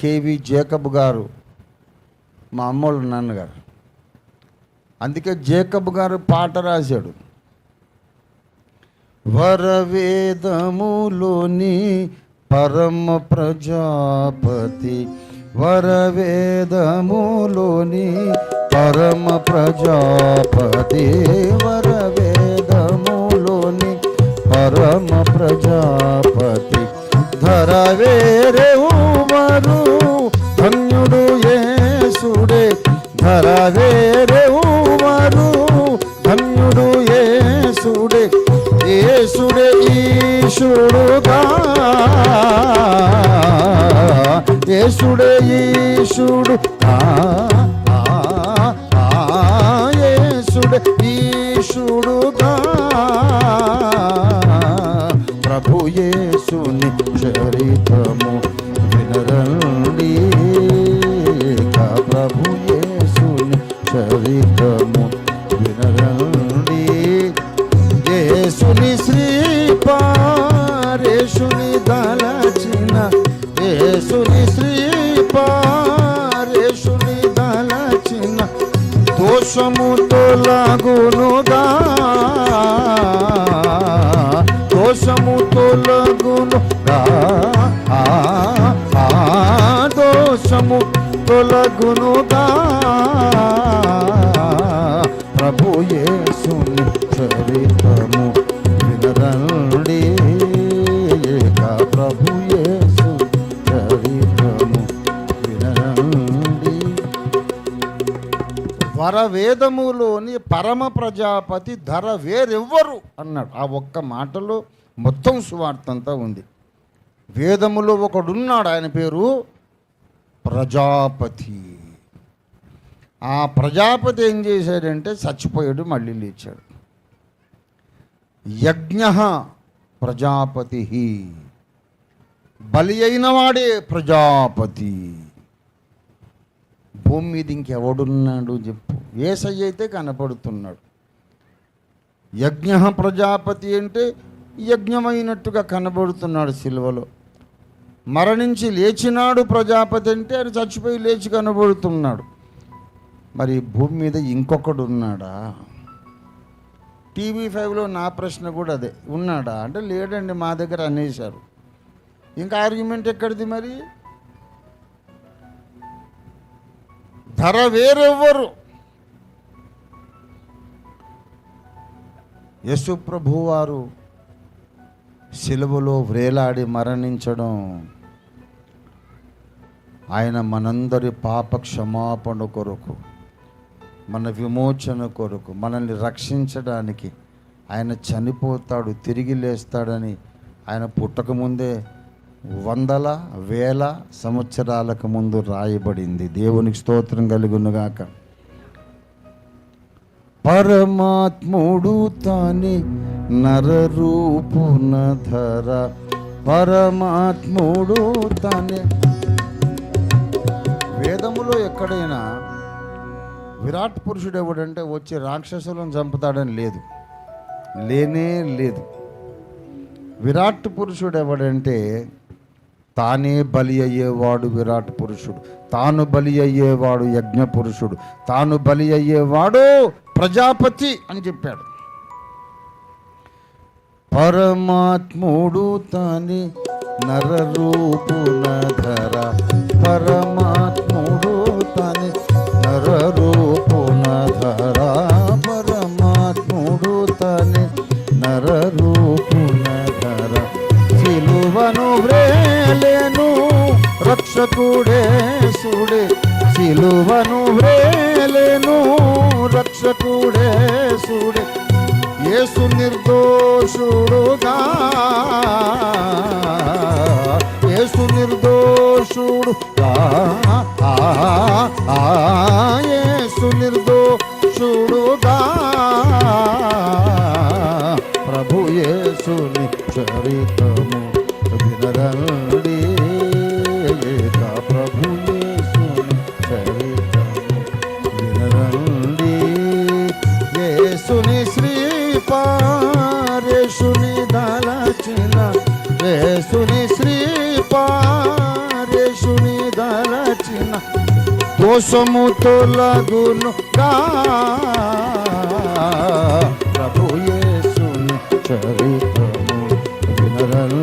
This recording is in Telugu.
కేవి జేకబ్ గారు మా అమ్మోళ్ళు నాన్నగారు. అందుకే జేకబ్ గారు పాట రాశాడు. వరవేదములోని పరమ ప్రజాపతి వరవేదములోని పరమ ప్రజాపతి వరవేదములోని పరమ ప్రజాపతి. ధరవేరే ధర వేరెవరు ధన్యుడు ఏసుడే ఏసుడే ఈశుడుగా ఏసుడే ఈశుడు ఏసుడే ఈశుడుగా ప్రభు ఏసుని చరితము దోషము లాగునుగా దోషముతో లగునుగా దోషము తొలగునుగా ప్రభు యేసుని చరితము. వేదములోని పరమ ప్రజాపతి ధర వేరెవ్వరు అన్నాడు. ఆ ఒక్క మాటలో మొత్తం సువార్తంతా ఉంది. వేదములో ఒకడున్నాడు ఆయన పేరు ప్రజాపతి. ఆ ప్రజాపతి ఏం చేశాడంటే చచ్చిపోయాడు మళ్ళీ లేచాడు. యజ్ఞ ప్రజాపతి. బలి అయినవాడే ప్రజాపతి. భూమి మీద ఇంకెవడున్నాడు చెప్పు. ఏసయ్య అయితే కనపడుతున్నాడు. యజ్ఞ ప్రజాపతి అంటే యజ్ఞమైనట్టుగా కనబడుతున్నాడు సిలువలో. మరణించి లేచినాడు ప్రజాపతి అంటే ఆయన చచ్చిపోయి లేచి కనబడుతున్నాడు. మరి భూమి మీద ఇంకొకడు ఉన్నాడా టీవీ ఫైవ్లో నా ప్రశ్న కూడా అదే. ఉన్నాడా? అంటే లేడండి మా దగ్గర అనేశారు. ఇంకా ఆర్గ్యుమెంట్ ఎక్కడిది మరి? ధర వేరెవ్వరు. యశుప్రభు వారు సిలువలో వ్రేలాడి మరణించడం ఆయన మనందరి పాప క్షమాపణ కొరకు మన విమోచన కొరకు మనల్ని రక్షించడానికి ఆయన చనిపోతాడు తిరిగి లేస్తాడని ఆయన పుట్టకముందే వందల వేల సంవత్సరాలకు ముందు రాయబడింది. దేవునికి స్తోత్రం కలుగునుగాక. పరమాత్ముడు తాని నరరూపున ధర. పరమాత్ముడు తానే వేదములో ఎక్కడైనా విరాట్ పురుషుడు ఎవడంటే వచ్చి రాక్షసులను చంపుతాడని లేదు. లేనే లేదు. విరాట్ పురుషుడు ఎవడంటే తానే బలి అయ్యేవాడు విరాట్ పురుషుడు. తాను బలి అయ్యేవాడు యజ్ఞ పురుషుడు. తాను బలి అయ్యేవాడు ప్రజాపతి అని చెప్పాడు. పరమాత్ముడు తాని నరరూపున ధర. పర రక్షకుడే సుడే. సిలువను వేలేను రక్షకుడే సుడే. యేసు నిర్దోషుడుగా. యేసు నిర్దోషుడు. ఆ, యేసు నిర్దోషుడుగా. ప్రభు యేసుని చరితము. వినరండి ఏక ప్రభు యేసుని చరితము వినరండి యేసుని శ్రీపారేషుని దాలచిన యేసుని శ్రీపారేషుని దాల దోషము తొలగునుగా ప్రభు యేసుని చరితము వినరల్